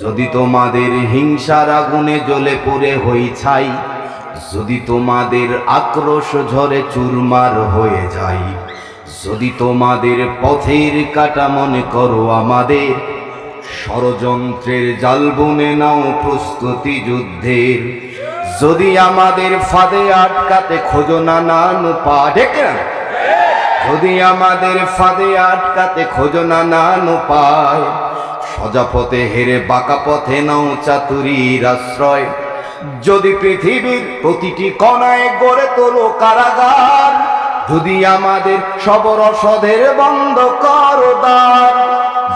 যদি তোমাদের হিংসার আগুনে জ্বলে পুড়ে হই ছাই, যদি তোমাদের আক্রোশ ঝরে চুরমার হয়ে যাই, যদি তোমাদের পথের কাটা মনে করো আমাদের, ষড়যন্ত্রের জাল বুনে নাও প্রস্তুতি যুদ্ধের। যদি আমাদের ফাঁদে আটকাতে খোঁজো না নান পা যদি আমাদের ফাঁদে আটকাতে খোঁজো না নান পায় সজা পথে হেরে বাঁকা পথে নাও চাতুরীর আশ্রয়। যদি পৃথিবীর প্রতিটি কণায় গড়ে তোলো কারাগার, যদি আমাদের সবর সধের বন্ধ করো দ্বার,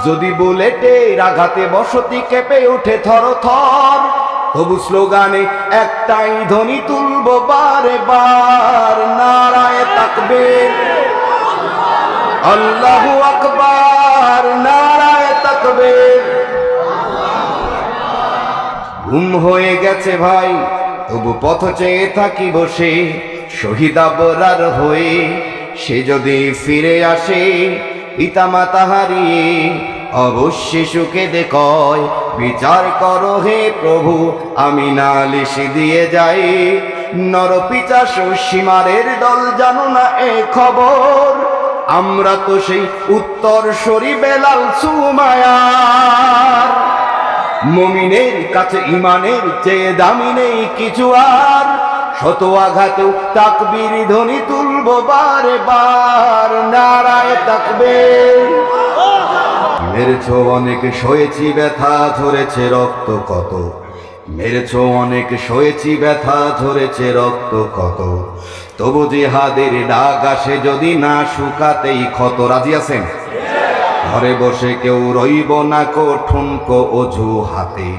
যদি বুলেটের আঘাতে বসতি কেঁপে ওঠে থর থর, তবু স্লোগানে একটাই ধ্বনি তুলবো বারে বার নারায় তাকবে আল্লাহু আকবার, নারায় তাকবে ঘুম হয়ে গেছে ভাই, তবু পথ চেয়ে থাকি বসে, শহীদ আবরার হয়ে, সে যদি ফিরে আসে, পিতামাতা হারিয়ে অবশ্যই সুখে দেখয়, বিচার করো হে প্রভু, আমি না নালিশ দিয়ে যাই। নরপিচাস সীমারের দল জানো না এ খবর আমরা তো সেই উত্তর সরি বেলাল সুমায়ার। মমিনের কাছে ইমানের চেয়ে দামি নেই কিছু আর। শত আঘাতেও তাকবীর ধ্বনি তুলব বারে বার নারায় তাকবে মেরেছ অনেকে, সয়েছি ব্যথা, ধরেছে রক্ত কত। মেরেছ অনেক, সয়েছি ব্যথা ঝরেছে রক্ত কত তবু জিহাদের ডাক আসে যদি না শুকাতেই ক্ষত। রাজি আছেন? ঘরে বসে কেউ রইব না কো ঠুনকো অজু হাতে।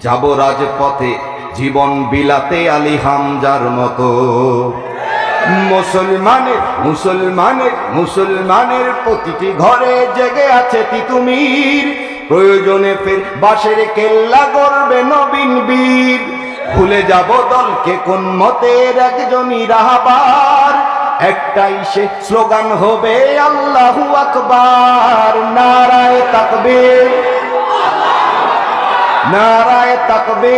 যাব রাজপথে জীবন বিলাতে আলী হামজার মতো। মুসলমানের মুসলমানের মুসলমানের প্রতিটি ঘরে জেগে আছে তিতুমির। প্রয়োজনে ফের বাসের কেল্লা গড়বে নবীন বীর। ভুলে যাব দলকে কোন মতের একজনই রাহাবার। একটাই সে স্লোগান হবে আল্লাহু আকবার। নারায় তাকবে নারায় তাকবে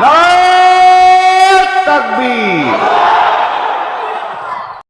নারায় তাকবীর।